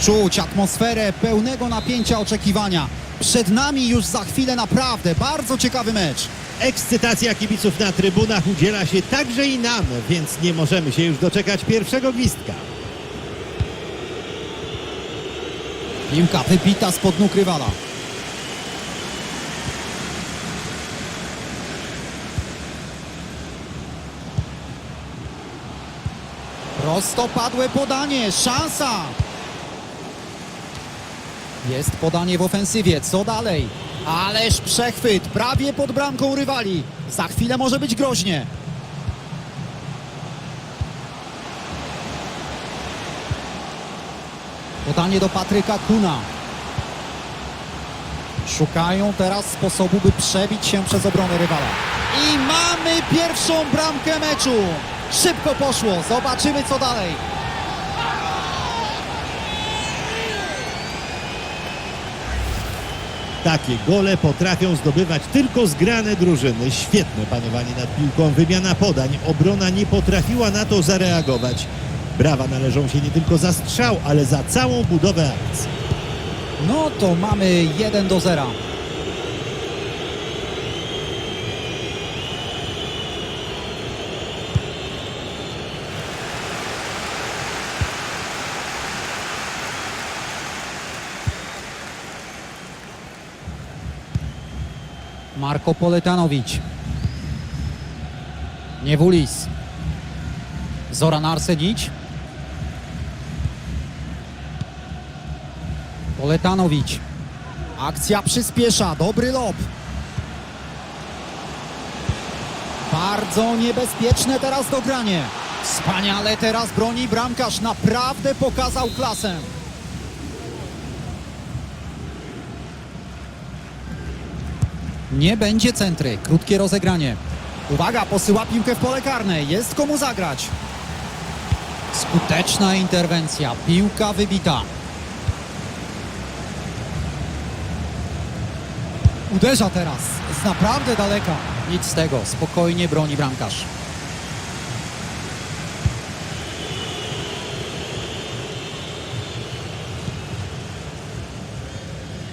Czuć atmosferę pełnego napięcia oczekiwania. Przed nami już za chwilę naprawdę bardzo ciekawy mecz. Ekscytacja kibiców na trybunach udziela się także i nam, więc nie możemy się już doczekać pierwszego gwizdka. Piłka wybita spod nóg rywala. Prostopadłe podanie, szansa! Jest podanie w ofensywie, co dalej? Ależ przechwyt, prawie pod bramką rywali. Za chwilę może być groźnie. Podanie do Patryka Kuna. Szukają teraz sposobu, by przebić się przez obronę rywala. I mamy pierwszą bramkę meczu. Szybko poszło, zobaczymy co dalej. Takie gole potrafią zdobywać tylko zgrane drużyny. Świetne panowanie nad piłką, wymiana podań. Obrona nie potrafiła na to zareagować. Brawa należą się nie tylko za strzał, ale za całą budowę akcji. No to mamy 1 do 0. Marko Poletanowicz. Niewulis. Zoran Arsenić. Poletanowicz. Akcja przyspiesza, dobry lob. Bardzo niebezpieczne teraz dogranie. Wspaniale teraz broni bramkarz, naprawdę pokazał klasę. Nie będzie centry, krótkie rozegranie. Uwaga, posyła piłkę w pole karne, jest komu zagrać. Skuteczna interwencja, piłka wybita. Uderza teraz z naprawdę daleka. Nic z tego, spokojnie broni bramkarz.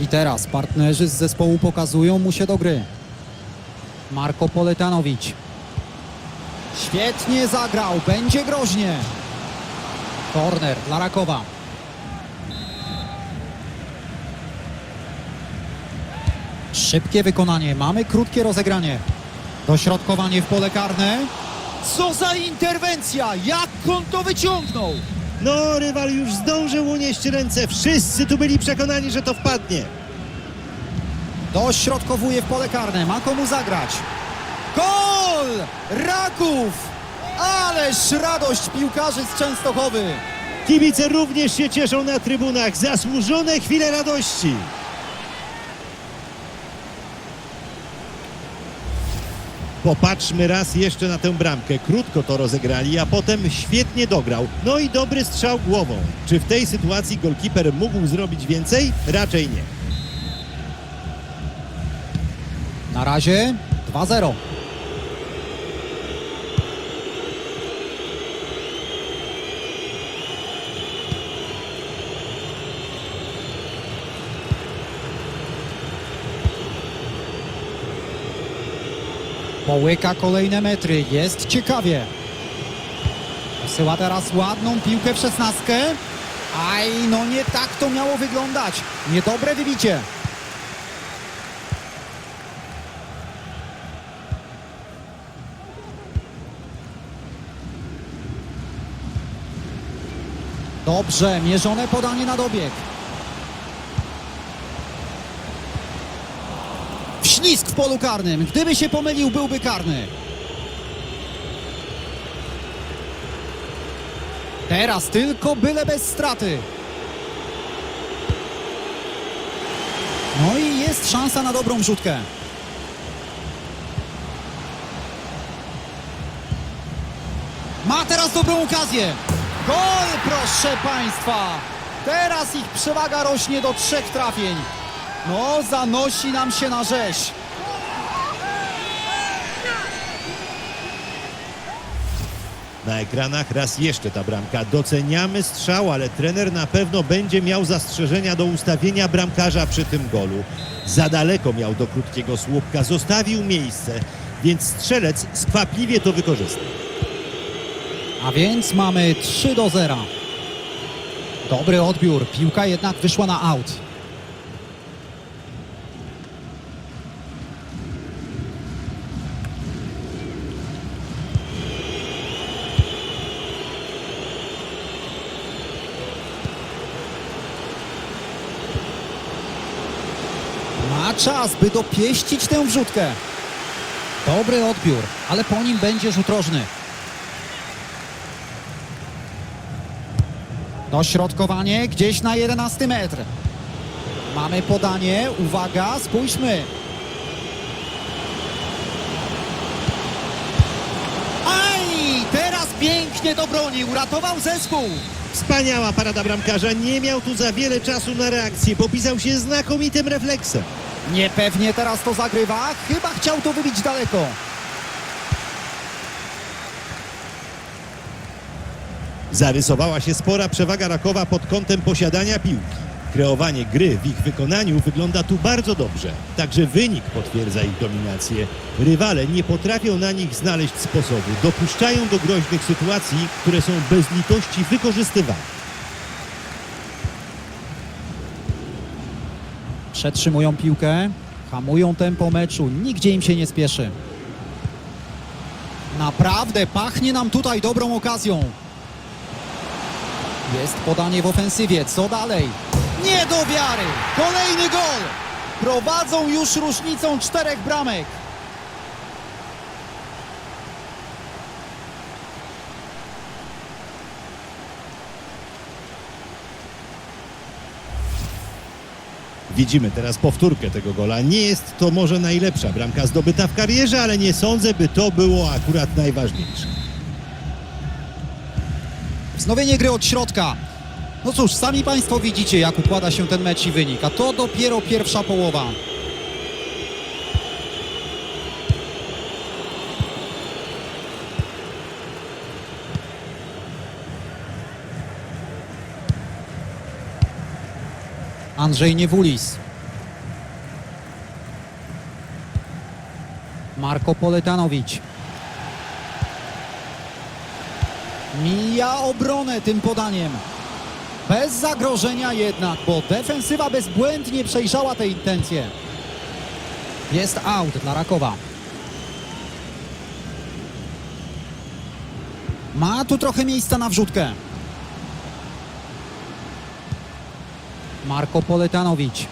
I teraz partnerzy z zespołu pokazują mu się do gry. Marko Poletanowicz. Świetnie zagrał, będzie groźnie. Korner dla Rakowa. Szybkie wykonanie, mamy krótkie rozegranie. Dośrodkowanie w pole karne. Co za interwencja! Jak on to wyciągnął? No, rywal już zdążył unieść ręce. Wszyscy tu byli przekonani, że to wpadnie. Dośrodkowuje w pole karne, ma komu zagrać. Gol! Raków! Ależ radość piłkarzy z Częstochowy. Kibice również się cieszą na trybunach. Zasłużone chwile radości. Popatrzmy raz jeszcze na tę bramkę. Krótko to rozegrali, a potem świetnie dograł. No i dobry strzał głową. Czy w tej sytuacji golkiper mógł zrobić więcej? Raczej nie. Na razie 2-0. Połyka kolejne metry, jest ciekawie. Posyła teraz ładną piłkę w szesnastkę. Aj, no nie tak to miało wyglądać. Niedobre wybicie. Dobrze, mierzone podanie na dobieg. Wślizg w polu karnym. Gdyby się pomylił, byłby karny. Teraz tylko byle bez straty. No i jest szansa na dobrą rzutkę. Ma teraz dobrą okazję. Gol, proszę Państwa. Teraz ich przewaga rośnie do trzech trafień. No, zanosi nam się na rzeź. Na ekranach raz jeszcze ta bramka. Doceniamy strzał, ale trener na pewno będzie miał zastrzeżenia do ustawienia bramkarza przy tym golu. Za daleko miał do krótkiego słupka, zostawił miejsce, więc strzelec skwapliwie to wykorzystał. A więc mamy 3 do 0. Dobry odbiór, piłka jednak wyszła na aut. Ma czas, by dopieścić tę wrzutkę. Dobry odbiór, ale po nim będzie rzut rożny. Dośrodkowanie gdzieś na 11 metr. Mamy podanie, uwaga, spójrzmy. Aj, teraz pięknie to broni, uratował zespół. Wspaniała parada bramkarza, nie miał tu za wiele czasu na reakcję, popisał się znakomitym refleksem. Niepewnie teraz to zagrywa, chyba chciał to wybić daleko. Zarysowała się spora przewaga Rakowa pod kątem posiadania piłki. Kreowanie gry w ich wykonaniu wygląda tu bardzo dobrze. Także wynik potwierdza ich dominację. Rywale nie potrafią na nich znaleźć sposobu. Dopuszczają do groźnych sytuacji, które są bez litości wykorzystywane. Przetrzymują piłkę, hamują tempo meczu, nigdzie im się nie spieszy. Naprawdę pachnie nam tutaj dobrą okazją. Jest podanie w ofensywie, co dalej? Nie do wiary! Kolejny gol! Prowadzą już różnicą czterech bramek. Widzimy teraz powtórkę tego gola. Nie jest to może najlepsza bramka zdobyta w karierze, ale nie sądzę, by to było akurat najważniejsze. Wznowienie gry od środka. No cóż, sami Państwo widzicie, jak układa się ten mecz i wynik, a to dopiero pierwsza połowa. Andrzej Niewulis. Marko Poletanowicz. Mija obronę tym podaniem. Bez zagrożenia jednak, bo defensywa bezbłędnie przejrzała te intencje. Jest out dla Rakowa. Ma tu trochę miejsca na wrzutkę. Marko Poletanowicz.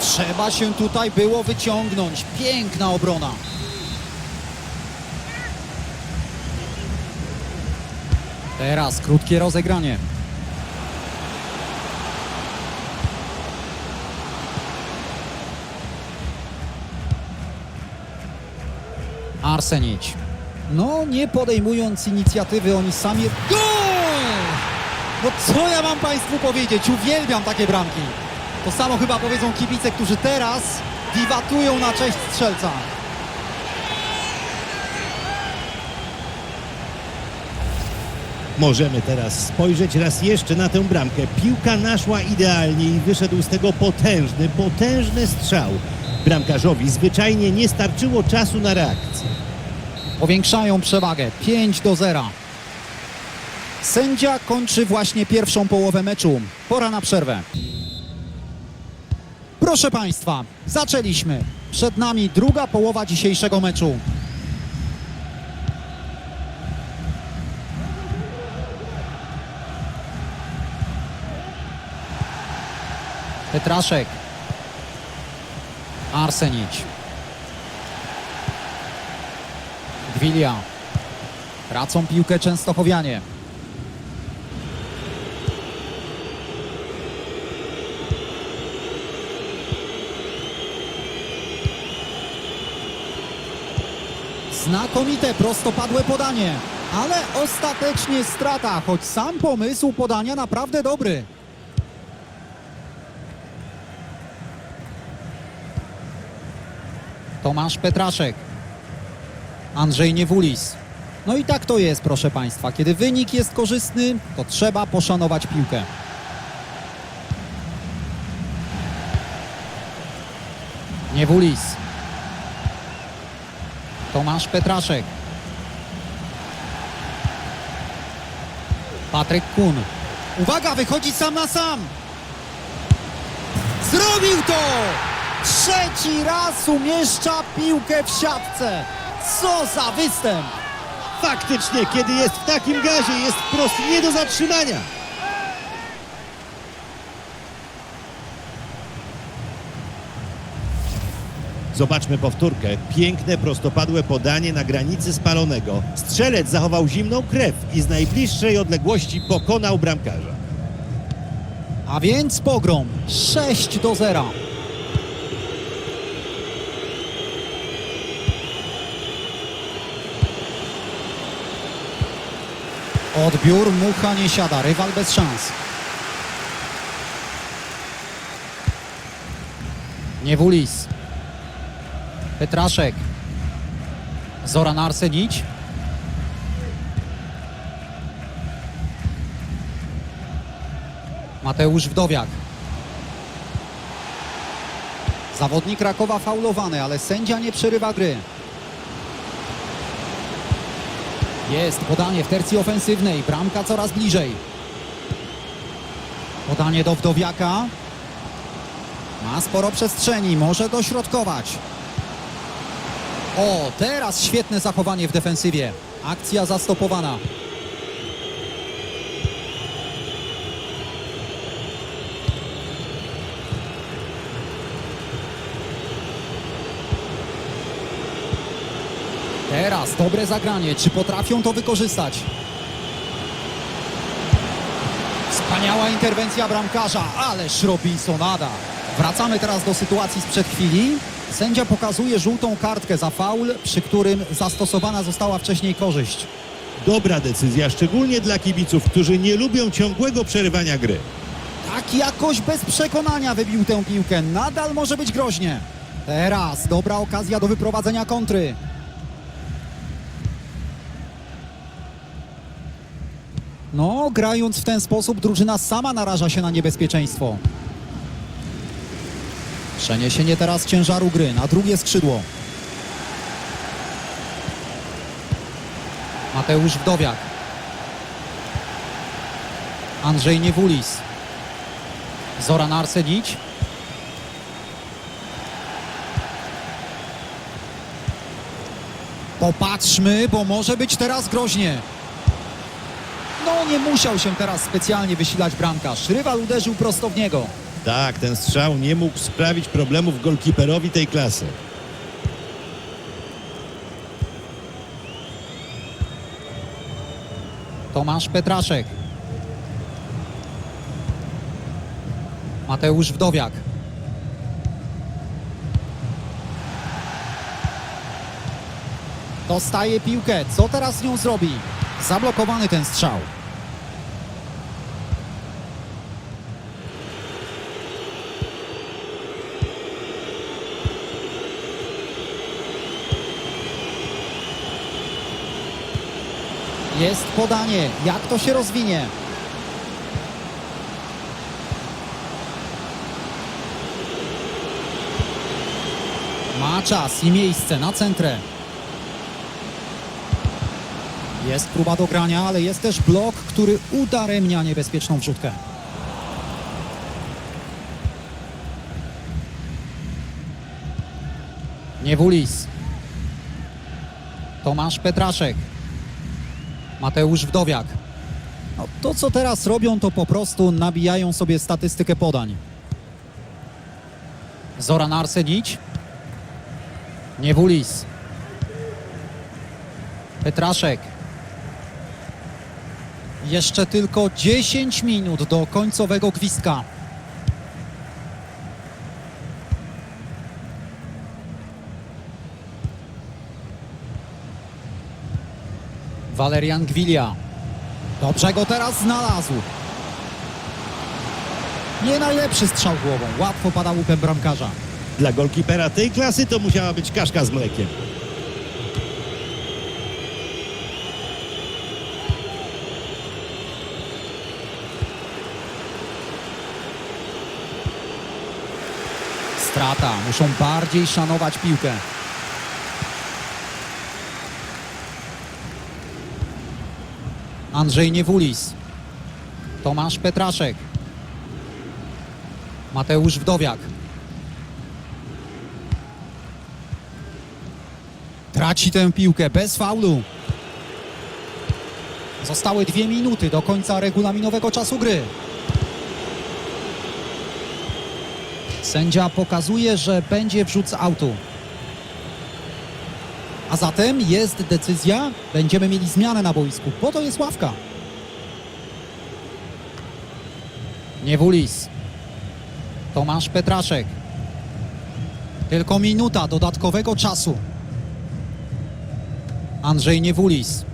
Trzeba się tutaj było wyciągnąć. Piękna obrona. Teraz krótkie rozegranie. Arsenić. No, nie podejmując inicjatywy, oni sami... Gol! No co ja mam Państwu powiedzieć? Uwielbiam takie bramki. To samo chyba powiedzą kibice, którzy teraz wiwatują na cześć strzelca. Możemy teraz spojrzeć raz jeszcze na tę bramkę. Piłka naszła idealnie i wyszedł z tego potężny, potężny strzał. Bramkarzowi zwyczajnie nie starczyło czasu na reakcję. Powiększają przewagę 5 do 0. Sędzia kończy właśnie pierwszą połowę meczu. Pora na przerwę. Proszę Państwa, zaczęliśmy. Przed nami druga połowa dzisiejszego meczu. Petraszek. Arsenić. Gwilia. Tracą piłkę Częstochowianie. Znakomite prostopadłe podanie, ale ostatecznie strata, choć sam pomysł podania naprawdę dobry. Tomasz Petraszek. Andrzej Niewulis. No i tak to jest, proszę Państwa. Kiedy wynik jest korzystny, to trzeba poszanować piłkę. Niewulis. Tomasz Petraszek. Patryk Kun. Uwaga, wychodzi sam na sam. Zrobił to! Trzeci raz umieszcza piłkę w siatce. Co za występ! Faktycznie, kiedy jest w takim gazie, jest wprost nie do zatrzymania. Zobaczmy powtórkę. Piękne, prostopadłe podanie na granicy spalonego. Strzelec zachował zimną krew i z najbliższej odległości pokonał bramkarza. A więc pogrom 6 do 0. Odbiór, mucha nie siada, rywal bez szans. Niewulis. Petraszek. Zoran Arsenić. Mateusz Wdowiak. Zawodnik Rakowa faulowany, ale sędzia nie przerywa gry. Jest podanie w tercji ofensywnej. Bramka coraz bliżej. Podanie do Wdowiaka. Ma sporo przestrzeni, może dośrodkować. O, teraz świetne zachowanie w defensywie. Akcja zastopowana. Teraz dobre zagranie. Czy potrafią to wykorzystać? Wspaniała interwencja bramkarza, ależ Robinsonada. Wracamy teraz do sytuacji sprzed chwili. Sędzia pokazuje żółtą kartkę za faul, przy którym zastosowana została wcześniej korzyść. Dobra decyzja, szczególnie dla kibiców, którzy nie lubią ciągłego przerywania gry. Tak jakoś bez przekonania wybił tę piłkę. Nadal może być groźnie. Teraz dobra okazja do wyprowadzenia kontry. No, grając w ten sposób, drużyna sama naraża się na niebezpieczeństwo. Przeniesienie teraz ciężaru gry na drugie skrzydło. Mateusz Wdowiak. Andrzej Niewulis. Zoran Arsenić. Popatrzmy, bo może być teraz groźnie. No nie musiał się teraz specjalnie wysilać bramkarz. Rywal uderzył prosto w niego. Tak, ten strzał nie mógł sprawić problemów golkiperowi tej klasy. Tomasz Petraszek. Mateusz Wdowiak. Dostaje piłkę. Co teraz z nią zrobi? Zablokowany ten strzał. Jest podanie. Jak to się rozwinie? Ma czas i miejsce na centrę. Jest próba dogrania, ale jest też blok, który udaremnia niebezpieczną wrzutkę. Niewulis. Tomasz Petraszek. Mateusz Wdowiak. No, to, co teraz robią, to po prostu nabijają sobie statystykę podań. Zoran Arsenić. Niewulis. Petraszek. Jeszcze tylko 10 minut do końcowego gwizdka. Walerian Gwilia. Dobrze go teraz znalazł. Nie najlepszy strzał głową. Łatwo pada łupem bramkarza. Dla golkipera tej klasy to musiała być kaszka z mlekiem. Strata. Muszą bardziej szanować piłkę. Andrzej Niewulis. Tomasz Petraszek. Mateusz Wdowiak. Traci tę piłkę bez faulu. Zostały dwie minuty do końca regulaminowego czasu gry. Sędzia pokazuje, że będzie wrzut autu. A zatem jest decyzja, będziemy mieli zmianę na boisku, bo to jest ławka. Niewulis. Tomasz Petraszek. Tylko minuta dodatkowego czasu. Andrzej Niewulis.